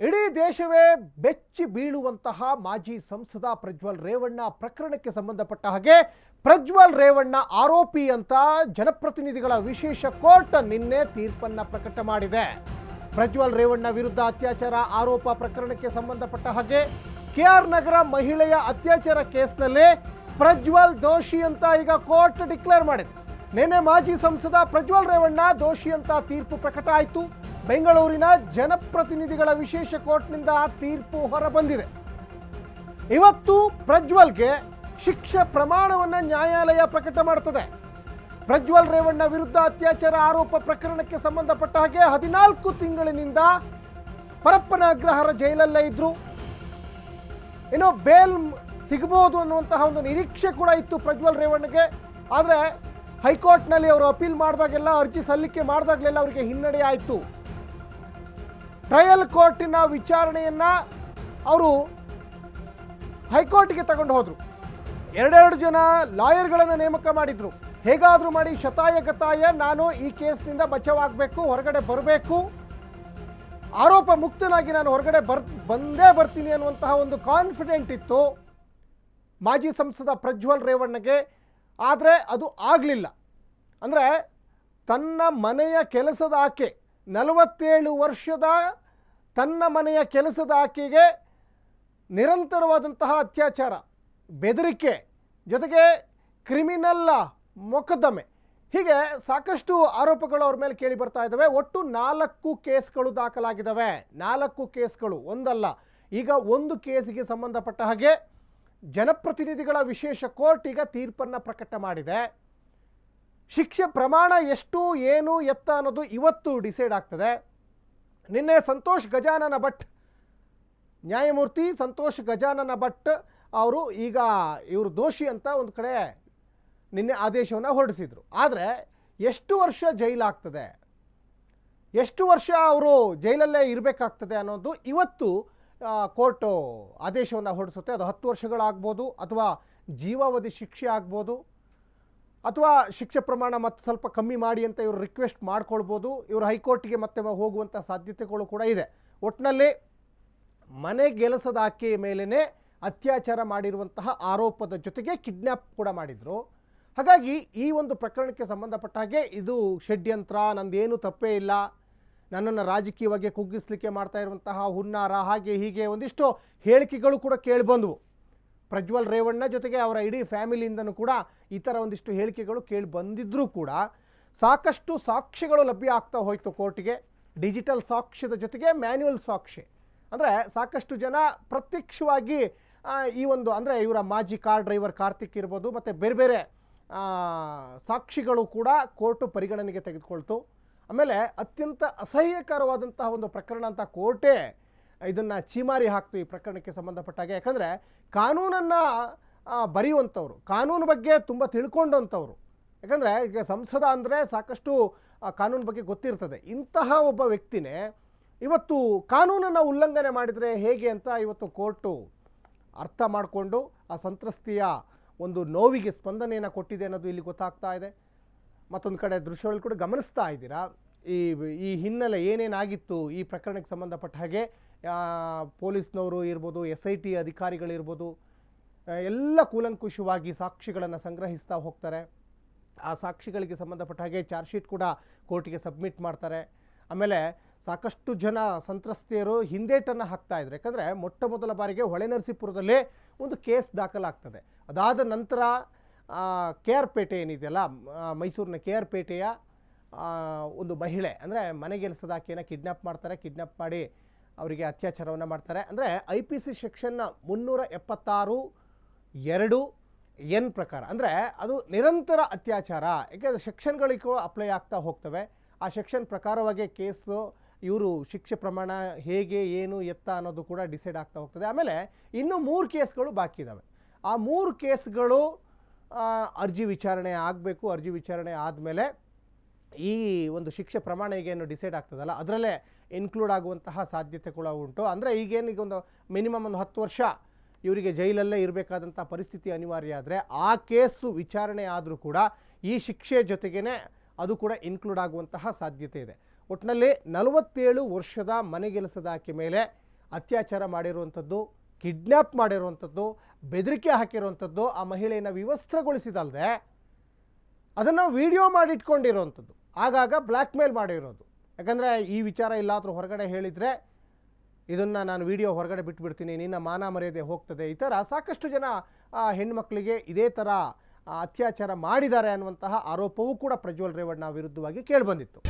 ಇಡೀ ದೇಶವೇ ಬೆಚ್ಚಿ ಬೀಳುವಂತಹ ಮಾಜಿ ಸಂಸದ ಪ್ರಜ್ವಲ್ ರೇವಣ್ಣ ಪ್ರಕರಣಕ್ಕೆ ಸಂಬಂಧಪಟ್ಟ ಹಾಗೆ ಪ್ರಜ್ವಲ್ ರೇವಣ್ಣ ಆರೋಪಿ ಅಂತ ಜನಪ್ರತಿನಿಧಿಗಳ ವಿಶೇಷ ಕೋರ್ಟ್ ನಿನ್ನೆ ತೀರ್ಪನ್ನ ಪ್ರಕಟ ಮಾಡಿದೆ. ಪ್ರಜ್ವಲ್ ರೇವಣ್ಣ ವಿರುದ್ಧ ಅತ್ಯಾಚಾರ ಆರೋಪ ಪ್ರಕರಣಕ್ಕೆ ಸಂಬಂಧಪಟ್ಟ ಹಾಗೆ ಕೆಆರ್ ನಗರ ಮಹಿಳೆಯ ಅತ್ಯಾಚಾರ ಕೇಸ್ನಲ್ಲಿ ಪ್ರಜ್ವಲ್ ದೋಷಿ ಅಂತ ಈಗ ಕೋರ್ಟ್ ಡಿಕ್ಲೇರ್ ಮಾಡಿದೆ. ನಿನ್ನೆ ಮಾಜಿ ಸಂಸದ ಪ್ರಜ್ವಲ್ ರೇವಣ್ಣ ದೋಷಿ ಅಂತ ತೀರ್ಪು ಪ್ರಕಟ ಆಯಿತು. ಬೆಂಗಳೂರಿನ ಜನಪ್ರತಿನಿಧಿಗಳ ವಿಶೇಷ ಕೋರ್ಟ್ನಿಂದ ತೀರ್ಪು ಹೊರಬಂದಿದೆ. ಇವತ್ತು ಪ್ರಜ್ವಲ್ಗೆ ಶಿಕ್ಷೆ ಪ್ರಮಾಣವನ್ನು ನ್ಯಾಯಾಲಯ ಪ್ರಕಟ ಮಾಡುತ್ತದೆ ಪ್ರಜ್ವಲ್ ರೇವಣ್ಣ ವಿರುದ್ಧ ಅತ್ಯಾಚಾರ ಆರೋಪ ಪ್ರಕರಣಕ್ಕೆ ಸಂಬಂಧಪಟ್ಟ ಹಾಗೆ ಹದಿನಾಲ್ಕು ತಿಂಗಳಿನಿಂದ ಪರಪ್ಪನ ಅಗ್ರಹಾರ ಜೈಲಲ್ಲೇ ಇದ್ರು. ಏನೋ ಬೇಲ್ ಸಿಗಬಹುದು ಅನ್ನುವಂತಹ ಒಂದು ನಿರೀಕ್ಷೆ ಕೂಡ ಇತ್ತು ಪ್ರಜ್ವಲ್ ರೇವಣ್ಣಗೆ. ಆದರೆ ಹೈಕೋರ್ಟ್ನಲ್ಲಿ ಅವರು ಅಪೀಲ್ ಮಾಡಿದಾಗೆಲ್ಲ, ಅರ್ಜಿ ಸಲ್ಲಿಕೆ ಮಾಡಿದಾಗಲೆಲ್ಲ ಅವರಿಗೆ ಹಿನ್ನಡೆ ಆಯಿತು. ಟ್ರಯಲ್ ಕೋರ್ಟಿನ ವಿಚಾರಣೆಯನ್ನು ಅವರು ಹೈಕೋರ್ಟ್ಗೆ ತಗೊಂಡು ಹೋದರು. ಎರಡೆರಡು ಜನ ಲಾಯರ್ಗಳನ್ನು ನೇಮಕ ಮಾಡಿದ್ರು. ಹೇಗಾದರೂ ಮಾಡಿ ಶತಾಯ ಗತಾಯ ನಾನು ಈ ಕೇಸ್ನಿಂದ ಬಚಾವಾಗಬೇಕು, ಹೊರಗಡೆ ಬರಬೇಕು. ಆರೋಪ ಮುಕ್ತನಾಗಿ ನಾನು ಹೊರಗಡೆ ಬರ್, ಬಂದೇ ಬರ್ತೀನಿ ಅನ್ನುವಂತಹ ಒಂದು ಕಾನ್ಫಿಡೆಂಟ್ ಇತ್ತು ಮಾಜಿ ಸಂಸದ ಪ್ರಜ್ವಲ್ ರೇವಣ್ಣಗೆ. ಆದರೆ ಅದು ಆಗಲಿಲ್ಲ. ಅಂದರೆ ತನ್ನ ಮನೆಯ ಕೆಲಸದ ಆಕೆ ನಲವತ್ತೇಳು ವರ್ಷದ ತನ್ನ ಮನೆಯ ಕೆಲಸದ ಆಕೆಗೆ ನಿರಂತರವಾದಂತಹ ಅತ್ಯಾಚಾರ, ಬೆದರಿಕೆ, ಜೊತೆಗೆ ಕ್ರಿಮಿನಲ್ ಮೊಕದ್ದಮೆ. ಹೀಗೆ ಸಾಕಷ್ಟು ಆರೋಪಗಳು ಅವ್ರ ಮೇಲೆ ಕೇಳಿ ಬರ್ತಾ ಇದ್ದಾವೆ. ಒಟ್ಟು ನಾಲ್ಕು ಕೇಸ್ಗಳು ದಾಖಲಾಗಿದ್ದಾವೆ. ನಾಲ್ಕು ಕೇಸ್ಗಳು, ಒಂದಲ್ಲ. ಈಗ ಒಂದು ಕೇಸಿಗೆ ಸಂಬಂಧಪಟ್ಟ ಹಾಗೆ ಜನಪ್ರತಿನಿಧಿಗಳ ವಿಶೇಷ ಕೋರ್ಟ್ ಈಗ ತೀರ್ಪನ್ನು ಪ್ರಕಟ ಮಾಡಿದೆ. ಶಿಕ್ಷೆ ಪ್ರಮಾಣ ಎಷ್ಟು ಏನು ಎತ್ತ ಅನ್ನೋದು ಇವತ್ತು ಡಿಸೈಡ್ ಆಗ್ತದೆ. ನಿನ್ನೆ ಸಂತೋಷ್ ಗಜಾನನ ಭಟ್, ನ್ಯಾಯಮೂರ್ತಿ ಸಂತೋಷ್ ಗಜಾನನ ಭಟ್ ಅವರು ಈಗ ಇವರು ದೋಷಿ ಅಂತ ಒಂದು ಕಡೆ ನಿನ್ನೆ ಆದೇಶವನ್ನು ಹೊರಡಿಸಿದರು. ಆದರೆ ಎಷ್ಟು ವರ್ಷ ಜೈಲಾಗ್ತದೆ ಎಷ್ಟು ವರ್ಷ ಅವರು ಜೈಲಲ್ಲೇ ಇರಬೇಕಾಗ್ತದೆ ಅನ್ನೋದು ಇವತ್ತು ಕೋರ್ಟು ಆದೇಶವನ್ನು ಹೊರಡಿಸುತ್ತೆ. ಅದು ಹತ್ತು ವರ್ಷಗಳಾಗ್ಬೋದು ಅಥವಾ ಜೀವಾವಧಿ ಶಿಕ್ಷೆ ಆಗ್ಬೋದು. ಅಥವಾ ಶಿಕ್ಷೆ ಪ್ರಮಾಣ ಮತ್ತೆ ಸ್ವಲ್ಪ ಕಮ್ಮಿ ಮಾಡಿ ಅಂತ ಇವರು ರಿಕ್ವೆಸ್ಟ್ ಮಾಡ್ಕೊಳ್ಬೋದು. ಇವರು ಹೈಕೋರ್ಟ್ಗೆ ಮತ್ತೆ ಹೋಗುವಂಥ ಸಾಧ್ಯತೆಗಳು ಕೂಡ ಇದೆ. ಒಟ್ಟಿನಲ್ಲಿ ಮನೆ ಗೆಲಸದ ಆಕೆಯ ಮೇಲೇ ಅತ್ಯಾಚಾರ ಮಾಡಿರುವಂತಹ ಆರೋಪದ ಜೊತೆಗೆ ಕಿಡ್ನ್ಯಾಪ್ ಕೂಡ ಮಾಡಿದರು. ಹಾಗಾಗಿ ಈ ಒಂದು ಪ್ರಕರಣಕ್ಕೆ ಸಂಬಂಧಪಟ್ಟ ಹಾಗೆ ಇದು ಷಡ್ಯಂತ್ರ, ನಂದೇನು ತಪ್ಪೇ ಇಲ್ಲ. ನನ್ನನ್ನು ರಾಜಕೀಯವಾಗಿ ಕುಗ್ಗಿಸ್ಲಿಕ್ಕೆ ಮಾಡ್ತಾ ಇರುವಂತಹ ಹುನ್ನಾರ, ಹಾಗೆ ಹೀಗೆ ಒಂದಿಷ್ಟು ಹೇಳಿಕೆಗಳು ಕೂಡ ಕೇಳಿಬಂದವು. ಪ್ರಜ್ವಲ್ ರೇವಣ್ಣ ಜೊತೆಗೆ ಅವರ ಇಡೀ ಫ್ಯಾಮಿಲಿಯಿಂದನೂ ಕೂಡ ಈ ಥರ ಒಂದಿಷ್ಟು ಹೇಳಿಕೆಗಳು ಕೇಳಿ ಬಂದಿದ್ದರೂ ಕೂಡ ಸಾಕಷ್ಟು ಸಾಕ್ಷ್ಯಗಳು ಲಭ್ಯ ಆಗ್ತಾ ಹೋಯಿತು ಕೋರ್ಟಿಗೆ. ಡಿಜಿಟಲ್ ಸಾಕ್ಷ್ಯದ ಜೊತೆಗೆ ಮ್ಯಾನ್ಯುವಲ್ ಸಾಕ್ಷ್ಯ. ಅಂದರೆ ಸಾಕಷ್ಟು ಜನ ಪ್ರತ್ಯಕ್ಷವಾಗಿ ಈ ಒಂದು ಅಂದರೆ ಇವರ ಮಾಜಿ ಕಾರ್ ಡ್ರೈವರ್ ಕಾರ್ತಿಕ್ ಇರ್ಬೋದು, ಮತ್ತು ಬೇರೆ ಬೇರೆ ಸಾಕ್ಷಿಗಳು ಕೂಡ ಕೋರ್ಟು ಪರಿಗಣನೆಗೆ ತೆಗೆದುಕೊಳ್ತು. ಆಮೇಲೆ ಅತ್ಯಂತ ಅಸಹ್ಯಕರವಾದಂತಹ ಒಂದು ಪ್ರಕರಣ ಅಂತ ಕೋರ್ಟೇ ಇದನ್ನು ಚೀಮಾರಿ ಹಾಕ್ತು ಈ ಪ್ರಕರಣಕ್ಕೆ ಸಂಬಂಧಪಟ್ಟಾಗೆ. ಯಾಕಂದರೆ ಕಾನೂನನ್ನು ಬರೆಯುವಂಥವ್ರು, ಕಾನೂನು ಬಗ್ಗೆ ತುಂಬ ತಿಳ್ಕೊಂಡಂಥವ್ರು. ಯಾಕಂದರೆ ಈಗ ಸಂಸದ ಅಂದರೆ ಸಾಕಷ್ಟು ಕಾನೂನು ಬಗ್ಗೆ ಗೊತ್ತಿರ್ತದೆ. ಇಂತಹ ಒಬ್ಬ ವ್ಯಕ್ತಿನೇ ಇವತ್ತು ಕಾನೂನನ್ನು ಉಲ್ಲಂಘನೆ ಮಾಡಿದರೆ ಹೇಗೆ ಅಂತ ಇವತ್ತು ಕೋರ್ಟು ಅರ್ಥ ಮಾಡಿಕೊಂಡು ಆ ಸಂತ್ರಸ್ತಿಯ ಒಂದು ನೋವಿಗೆ ಸ್ಪಂದನೆಯನ್ನು ಕೊಟ್ಟಿದೆ ಅನ್ನೋದು ಇಲ್ಲಿ ಗೊತ್ತಾಗ್ತಾ ಇದೆ. ಮತ್ತೊಂದು ಕಡೆ ದೃಶ್ಯಗಳು ಕೂಡ ಗಮನಿಸ್ತಾ ಇದ್ದೀರಾ? ಈ ಈ ಹಿನ್ನೆಲೆ ಏನೇನಾಗಿತ್ತು ಈ ಪ್ರಕರಣಕ್ಕೆ ಸಂಬಂಧಪಟ್ಟ ಹಾಗೆ ಪೊಲೀಸ್ನವರು ಇರ್ಬೋದು ಎಸ್ ಐ ಟಿ ಅಧಿಕಾರಿಗಳಿರ್ಬೋದು ಎಲ್ಲ ಕೂಲಂಕುಷವಾಗಿ ಸಾಕ್ಷಿಗಳನ್ನು ಸಂಗ್ರಹಿಸ್ತಾ ಹೋಗ್ತಾರೆ. ಆ ಸಾಕ್ಷಿಗಳಿಗೆ ಸಂಬಂಧಪಟ್ಟ ಹಾಗೆ ಚಾರ್ಜ್ ಶೀಟ್ ಕೂಡ ಕೋರ್ಟಿಗೆ ಸಬ್ಮಿಟ್ ಮಾಡ್ತಾರೆ. ಆಮೇಲೆ ಸಾಕಷ್ಟು ಜನ ಸಂತ್ರಸ್ತೆಯರು ಹಿಂದೇಟನ್ನು ಹಾಕ್ತಾ ಇದ್ದಾರೆ ಯಾಕಂದರೆ ಮೊಟ್ಟ ಮೊದಲ ಬಾರಿಗೆ ಹೊಳೆನರಸೀಪುರದಲ್ಲೇ ಒಂದು ಕೇಸ್ ದಾಖಲಾಗ್ತದೆ. ಅದಾದ ನಂತರ ಕೆ ಆರ್ ಪೇಟೆ ಏನಿದೆಯಲ್ಲ ಮೈಸೂರಿನ ಕೆ ಆರ್ ಪೇಟೆಯ ಒಂದು ಮಹಿಳೆ, ಅಂದರೆ ಮನೆಗೆಲಸದ ಆಕೆಯನ್ನು ಕಿಡ್ನ್ಯಾಪ್ ಮಾಡ್ತಾರೆ ಕಿಡ್ನಾಪ್ ಮಾಡಿ ಅವರಿಗೆ ಅತ್ಯಾಚಾರವನ್ನು ಮಾಡ್ತಾರೆ. ಅಂದರೆ ಐ ಪಿ ಸಿ ಸೆಕ್ಷನ್ನ ಮುನ್ನೂರ ಎಪ್ಪತ್ತಾರು ಎರಡು ಎನ್ ಪ್ರಕಾರ, ಅಂದರೆ ಅದು ನಿರಂತರ ಅತ್ಯಾಚಾರ. ಯಾಕೆಂದರೆ ಸೆಕ್ಷನ್ಗಳಿಗೂ ಅಪ್ಲೈ ಆಗ್ತಾ ಹೋಗ್ತವೆ. ಆ ಸೆಕ್ಷನ್ ಪ್ರಕಾರವಾಗಿ ಕೇಸು, ಇವರು ಶಿಕ್ಷೆ ಪ್ರಮಾಣ ಹೇಗೆ, ಏನು, ಎತ್ತ ಅನ್ನೋದು ಕೂಡ ಡಿಸೈಡ್ ಆಗ್ತಾ ಹೋಗ್ತದೆ. ಆಮೇಲೆ ಇನ್ನೂ ಮೂರು ಕೇಸ್ಗಳು ಬಾಕಿ ಇದ್ದಾವೆ ಆ ಮೂರು ಕೇಸ್ಗಳು ಅರ್ಜಿ ವಿಚಾರಣೆ ಆಗಬೇಕು. ಅರ್ಜಿ ವಿಚಾರಣೆ ಆದಮೇಲೆ ಈ ಒಂದು ಶಿಕ್ಷೆ ಪ್ರಮಾಣ ಈಗೇನು ಡಿಸೈಡ್ ಆಗ್ತದಲ್ಲ, ಅದರಲ್ಲೇ ಇನ್ಕ್ಲೂಡ್ ಆಗುವಂತಹ ಸಾಧ್ಯತೆ ಕೂಡ ಉಂಟು. ಅಂದರೆ ಈಗೇನು ಈಗ ಒಂದು ಮಿನಿಮಮ್ ಒಂದು ಹತ್ತು ವರ್ಷ ಇವರಿಗೆ ಜೈಲಲ್ಲೇ ಇರಬೇಕಾದಂಥ ಪರಿಸ್ಥಿತಿ ಅನಿವಾರ್ಯ ಆದರೆ ಆ ಕೇಸು ವಿಚಾರಣೆ ಆದರೂ ಕೂಡ ಈ ಶಿಕ್ಷೆ ಜೊತೆಗೇ ಅದು ಕೂಡ ಇನ್ಕ್ಲೂಡ್ ಆಗುವಂತಹ ಸಾಧ್ಯತೆ ಇದೆ. ಒಟ್ಟಿನಲ್ಲಿ ನಲವತ್ತೇಳು ವರ್ಷದ ಮನೆಗೆಲಸದ ಆಕೆ ಮೇಲೆ ಅತ್ಯಾಚಾರ ಮಾಡಿರುವಂಥದ್ದು ಕಿಡ್ನ್ಯಾಪ್ ಮಾಡಿರುವಂಥದ್ದು, ಬೆದರಿಕೆ ಹಾಕಿರುವಂಥದ್ದು ಆ ಮಹಿಳೆಯನ್ನು ವಿವಸ್ತ್ರಗೊಳಿಸಿದಲ್ಲದೆ ಅದನ್ನು ವಿಡಿಯೋ ಮಾಡಿಟ್ಕೊಂಡಿರೋವಂಥದ್ದು. ಆಗಾಗ ಬ್ಲ್ಯಾಕ್ ಮೇಲ್ ಮಾಡಿರೋದು. ಯಾಕಂದರೆ ಈ ವಿಚಾರ ಎಲ್ಲಾದರೂ ಹೊರಗಡೆ ಹೇಳಿದರೆ ಇದನ್ನು ನಾನು ವಿಡಿಯೋ ಹೊರಗಡೆ ಬಿಟ್ಬಿಡ್ತೀನಿ, ನಿನ್ನ ಮಾನ ಮರ್ಯಾದೆ ಹೋಗ್ತದೆ, ಈ ಥರ ಸಾಕಷ್ಟು ಜನ ಹೆಣ್ಮಕ್ಳಿಗೆ ಇದೇ ಥರ ಅತ್ಯಾಚಾರ ಮಾಡಿದ್ದಾರೆ ಅನ್ನುವಂತಹ ಆರೋಪವೂ ಕೂಡ ಪ್ರಜ್ವಲ್ ರೇವಣ್ಣ ವಿರುದ್ಧವಾಗಿ ಕೇಳಿಬಂದಿತ್ತು.